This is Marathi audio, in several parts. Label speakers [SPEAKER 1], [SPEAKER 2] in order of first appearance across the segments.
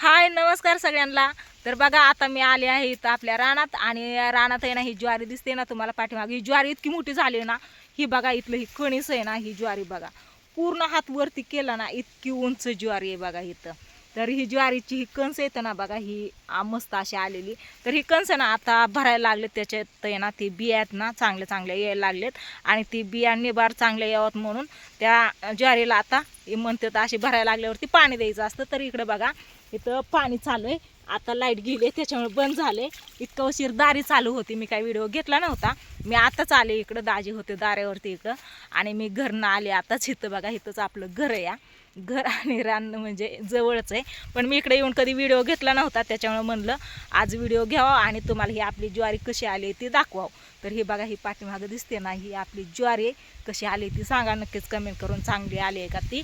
[SPEAKER 1] हाय नमस्कार सगळ्यांना. तर बघा आता मी आले आहे इथं आपल्या रानात आणि रानात आहे ना ही ज्वारी दिसते ना तुम्हाला पाठीमागे. ही ज्वारी इतकी मोठी झाली ना ही बघा इथलं ही कणीस आहे ना ही ज्वारी बघा. पूर्ण हात वरती केला ना इतकी उंच ज्वारी आहे बघा इथं. तर ही ज्वारीची ही कणस येतं ना बघा ही मस्त अशी आलेली. तर ही कणस ना आता भरायला लागले त्याच्यात आहे ना ती बिया आहेत ना चांगल्या चांगल्या यायला लागलेत. आणि ती बिया निबार चांगल्या यावत म्हणून त्या ज्वारीला आता म्हणतात अशी भरायला लागल्यावरती पाणी द्यायचं असतं. तर इकडे बघा इथं पाणी चालू आहे. आता लाइट गेली त्याच्यामुळे बंद झाले इतकं उशीर दारी चालू होती. मी काही व्हिडिओ घेतला नव्हता. मी आताच आले इकडं दाजी होते दाऱ्यावरती इकडं. आणि मी घरनं आले आताच इथं. बघा इथंच आपलं घर आहे या. घर आणि रान म्हणजे जवळच आहे. पण मी इकडे येऊन कधी व्हिडिओ घेतला नव्हता त्याच्यामुळे म्हणलं आज व्हिडिओ घ्यावा आणि तुम्हाला ही आपली ज्वारी कशी आली ती दाखवावं. तर ही बघा ही पाठीमागं दिसते ना ही आपली ज्वारी आहे. कशी आली ती सांगा नक्कीच कमेंट करून चांगली आली आहे का ती?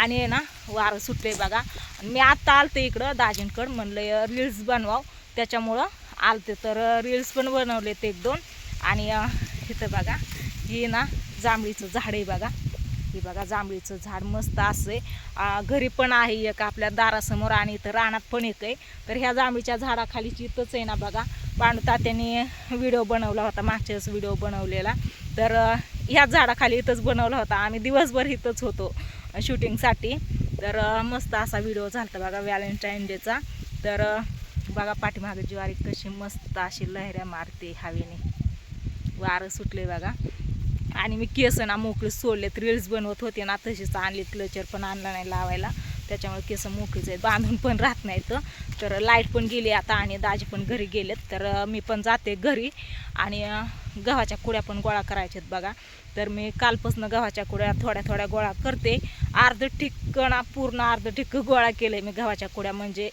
[SPEAKER 1] आणि आहे ना वारं सुटले बघा. मी आत्ता आलते इकडं दाजींकडं म्हणलं रील्स बनवाव. त्याच्यामुळं आलते. तर रील्स पण बनवलेत एक दोन. आणि इथं बघा ही ना जांभळीचं झाड आहे बघा. ही बघा जांभळीचं झाड मस्त असं आहे. घरी पण आहे एक आपल्या दारासमोर आणि इथं रानात पण एक आहे. तर ह्या जांभळीच्या झाडाखालीची इथंच आहे ना बघा. पांडू व्हिडिओ बनवला होता मागच्याच व्हिडिओ बनवलेला. तर ह्याच झाडाखाली इथंच बनवला होता. आम्ही दिवसभर इथंच होतो. शूटिंगसाठी. तर मस्त असा व्हिडिओ झाला होता बघा व्हॅलेंटाईन डेचा. तर बघा पाठीमागे ज्वारी कशी मस्त अशी लहऱ्या मारते हवेने. वारं सुटले बघा. आणि मी केस ना मोकळी सोडलेत. रील्स बनवत होते ना तशीच आणली. क्लचर पण आणला नाही लावायला. त्याच्यामुळे केस मोकळीच आहेत. बांधून पण राहत नाहीत. तर लाइट पण गेली आता आणि दाजी पण घरी गेलेत. तर मी पण जाते घरी. आणि गव्हाच्या कुड्या पण गोळा करायच्यात बघा. तर मी कालपासून गव्हाच्या कुड्या थोड्या थोड्या गोळा करते. अर्ध ठिक्कणा पूर्ण अर्ध ठिक्क गोळा केलं मी गव्हाच्या कुड्या. म्हणजे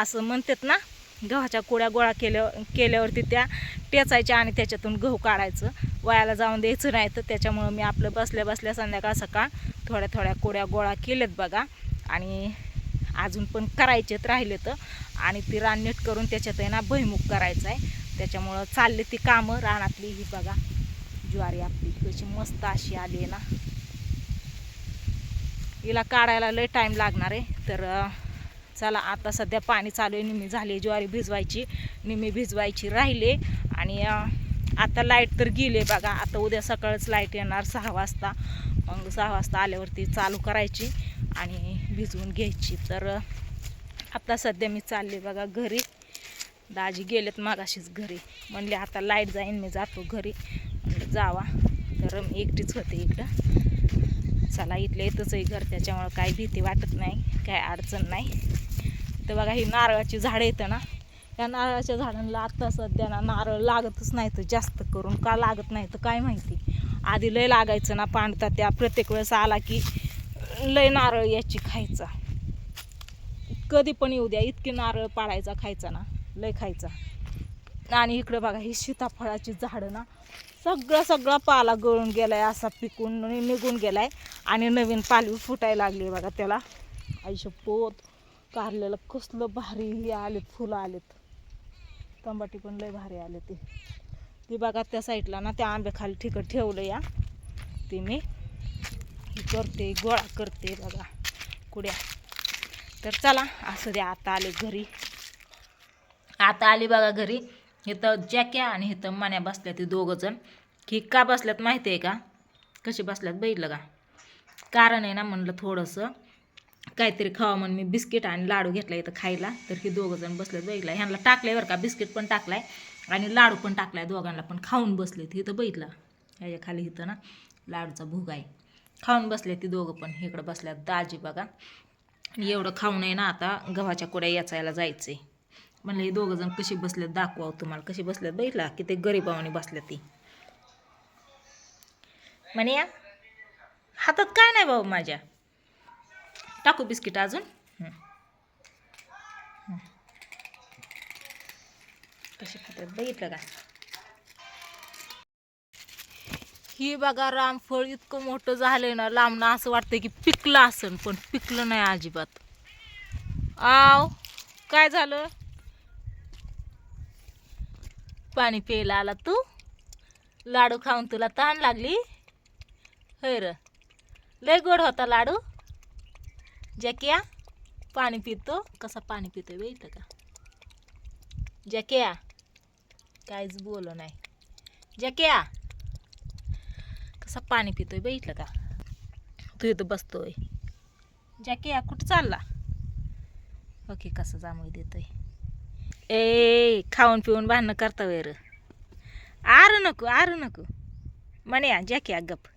[SPEAKER 1] असं म्हणतात ना गव्हाच्या कुड्या गोळा केल्या केल्यावरती त्या टेचायच्या आणि त्याच्यातून गहू काढायचं. वयाला जाऊन द्यायचं नाही तर त्याच्यामुळं मी आपलं बसल्या बसल्या संध्याकाळ सकाळ थोड्या थोड्या कुड्या गोळा केल्यात बघा. आणि अजून पण करायचेत राहिले तर आणि ती रान नीट करून त्याच्यात आहे ना भैमुख करायचं आहे त्याच्यामुळं चालले ती कामं रानातली ही बघा. ज्वारी आपली कशी मस्त अशी आली आहे ना. हिला काढायला लय टाईम लागणार आहे. तर चला आता सध्या पाणी चालू आहे निम्मी झाली ज्वारी भिजवायची. निम्मी भिजवायची राहिले. आणि आता लाइट तर गेली बघा. आता उद्या सकाळच लाइट येणार सहा वाजता. मग सहा वाजता आल्यावरती चालू करायची आणि भिजवून घ्यायची. तर आता सध्या मी चालले बघा घरी. दाजी गेलेत मागाशीच घरी. म्हणले आता लाइट जाईन मी जातो घरी. म्हणलं जावा. तर मी एकटीच होते इकडं. चला इथल्या इथंच आहे घर त्याच्यामुळं काही भीती वाटत नाही काय अडचण नाही. तर बघा ही नारळाची झाडं येतं ना. या नारळाच्या झाडांना आत्ता सध्या ना नारळ लागतच नाही तर जास्त करून. का लागत नाही तर काय माहिती. आधी लय लागायचं ना पांडता त्या प्रत्येक वेळेस आला की लय नारळ याची खायचा. कधी पण येऊ द्या इतके नारळ पाडायचा खायचा ना. लय खायचा. आणि इकडं बघा ही सीताफळाची झाडं ना सगळा सगळा पाला गळून गेलाय असा पिकून निघून गेलाय. आणि नवीन पालवी फुटायला लागली बघा त्याला. आयुष्य पोत कारलेलं कसलं भारी हे आलेत फुलं आलेत. तंबाटी पण लय भारी आले ते. ती बघा त्या साईडला ना त्या आंब्याखाली ठिकट ठेवलं या. ते मी करते गोळा करते बघा. कुड्या. तर चला असं द्या आता आले घरी. आता आली बघा घरी. इथं जॅक्या आणि इथं मान्या बसल्या ती दोघं जण. की का बसल्यात माहिती आहे का? कशी बसल्यात बघितलं का? कारण आहे ना म्हणलं थोडंसं काहीतरी खावं म्हणून मी बिस्किट आणि लाडू घेतला इथं खायला. तर ही दोघं जण बसलेत बघितलं. ह्यांना टाकलंय बरं का बिस्किट पण टाकलाय आणि लाडू पण टाकलाय दोघांना पण. खाऊन बसलेत इथं बघितला. ह्याच्या खाली इथं ना लाडूचा भुगा आहे. खाऊन बसले ती दोघं पण. इकडं बसल्यात दाजी बघा. एवढं खाऊन आहे ना आता गव्हाच्या कुड्या याचायला जायचं आहे म्हणलं हे दोघं जण कशी बसलेत दाखवाव तुम्हाला. कशी बसल्यात बघितला की ते गरीबावानी बसल्या ती. म्हणे या हातात काय नाही भाऊ माझ्या. टाकू बिस्किट अजून. कशी खातात बघितलं का? ही बघा रामफळ इतकं मोठं झालंय ना लांबणं असं वाटतंय की पिकलं असन पण पिकलं नाही अजिबात. आव काय झालं? पाणी प्यायला आला तू? लाडू खाऊन तुला ताण लागली? होय र. लय गोड होता लाडू. जॅकिया पाणी पितो. कसा पाणी पितो बघितलं का? जॅकिया काहीच बोलो नाही. जॅकिया कसा पाणी पितोय बघितलं का? तू इथं बसतोय. जॅकिया कुठं चालला? ओके कसं जांभळी देतोय. ए खाऊन पिऊन भांडणं करता वेर. आर नको आर नको. म्हणे या जॅक्या गप.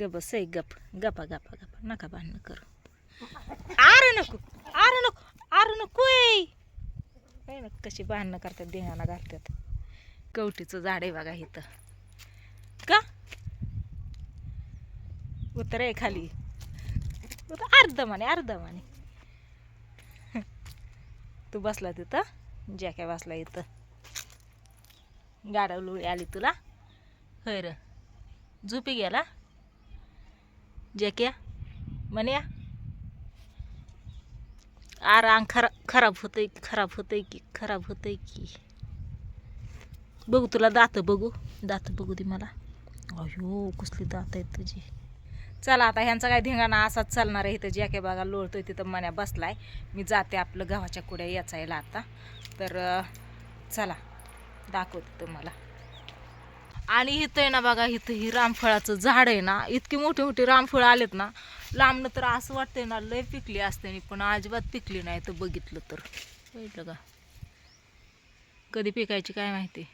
[SPEAKER 1] गप सई गप. गपा गपा गपा. नका भांडणं करू. आर नको आर नको आर नको ए. ना कशी भांडणं करतात देहाना घालतात. कवटीचं झाड आहे बघा इथं. का? उतर आहे खाली. अर्ध माने अर्ध माने तू बसला तिथं? जॅक्या बसला इथं. गाडवलुळी आली तुला? होय र. झोपी गेला? जॅक्या म्हण्या अंग खरा खराब होतंय की खराब होतंय की खराब होतंय की. बघू तुला दात बघू. दात बघू दे मला. अयो कसली दात आहेत तुझी. चला आता ह्यांचा काय धिंगाणा असाच चालणार आहे इथं. जॅके बागा लोळतोय तिथं मन्या बसलाय. मी जाते आपलं गव्हाच्या कुड्या याचायला आता. तर चला दाखवते तुम्हाला. आणि इथं आहे ना बघा इथं ही रामफळाचं झाड आहे ना इतकी मोठी मोठी रामफळं आलेत ना लांबणं तर असं वाटतंय ना लय पिकली असते पण अजिबात पिकली नाही तर बघितलं तर. बघितलं का? कधी पिकायची काय माहिती?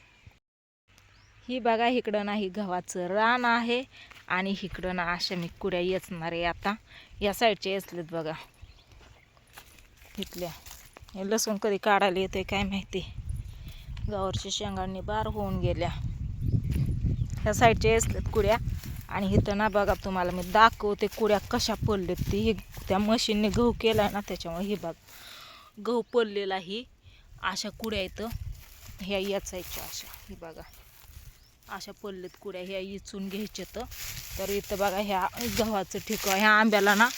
[SPEAKER 1] ही बघा इकडं नाही गव्हाचं रान आहे. आणि इकडं ना अशा मी कुड्या येचणार आहे आता. या साईडच्या येचलेत बघा. इथल्या. हे लसूण कधी काढायला येते काय माहिती. गावरच्या शेंगांनी बार होऊन गेल्या. ह्या साईडच्या येचलेत कुड्या. आणि इथं ना बघा तुम्हाला मी दाखवते कुड्या कशा पडलेत ती. त्या मशीनने गहू केला ना त्याच्यामुळे ही बघ. गहू पडलेला ही. अशा कुड्या इथं. ह्या याचायच्या अशा. ही बघा. अशा पडलेत कुड्या ह्या इचून घ्यायच्या तर इथं बघा ह्या गव्हाचं ठिकाण ह्या आंब्याला ना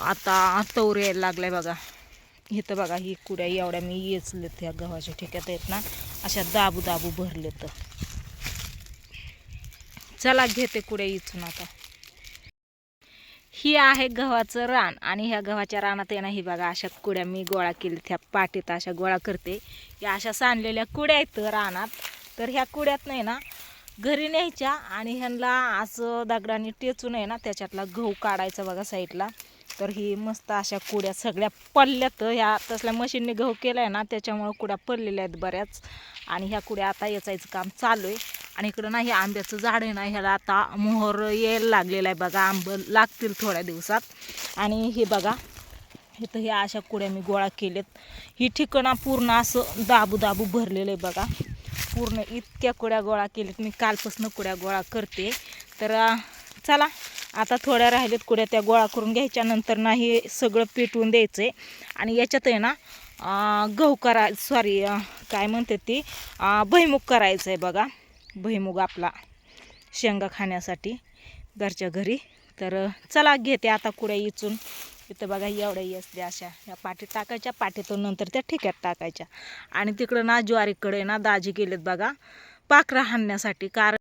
[SPEAKER 1] आता तौर यायला लागलाय बघा. इथं बघा ही कुड्या एवढ्या मी येचलेत ह्या गव्हाच्या ठिक्यात आहेत ना. अशा दाबू दाबू भरले तर चला घेते कुड्या इचून आता. ही आहे गव्हाचं रान आणि ह्या गव्हाच्या रानात आहे ना ही बघा अशा कुड्या मी गोळा केली त्या पाटीत अशा गोळा करते. या अशा सांडलेल्या कुड्या आहेत रानात. तर ह्या कुड्यात नाही ना घरी न्यायच्या आणि ह्यांना असं दगडाने टेचून आहे ना त्याच्यातला गहू काढायचा बघा साईडला. तर ही मस्त अशा कुड्या सगळ्या पडल्यात. ह्या तसल्या मशीनने गहू केला आहे ना त्याच्यामुळं कुड्या पडलेल्या आहेत बऱ्याच. आणि ह्या कुड्या आता याचायचं काम चालू आहे. आणि इकडं ना हे आंब्याचं झाड आहे ना ह्याला आता मोहर यायला लागलेलं आहे बघा. आंब लागतील थोड्या दिवसात. आणि हे बघा इथं ह्या अशा कुड्या मी गोळा केलेत ही ठिकाणा पूर्ण असं दाबू दाबू भरलेलं आहे बघा. पूर्ण इतक्या कुड्या गोळा केल्यात. मी कालपासून कुड्या गोळा करते. तर चला आता थोड्या राहिलेत कुड्या त्या गोळा करून घ्यायच्या. नंतर ना हे सगळं पेटवून द्यायचं आहे आणि याच्यात आहे ना गहू करा सॉरी काय म्हणते ती अं, करायचं आहे बघा. भुईमुग आपला शेंगा खाण्यासाठी घरच्या घरी. तर चला घेते आता कुड्या इचून. इथं बघा एवढ्याही असल्या अशा या पाठीत टाकायच्या पाठीतून नंतर त्या ठिक्यात टाकायच्या. आणि तिकडं ना ज्वारीकडे ना दाजी गेलेत बघा पाखरं हाणण्यासाठी कारण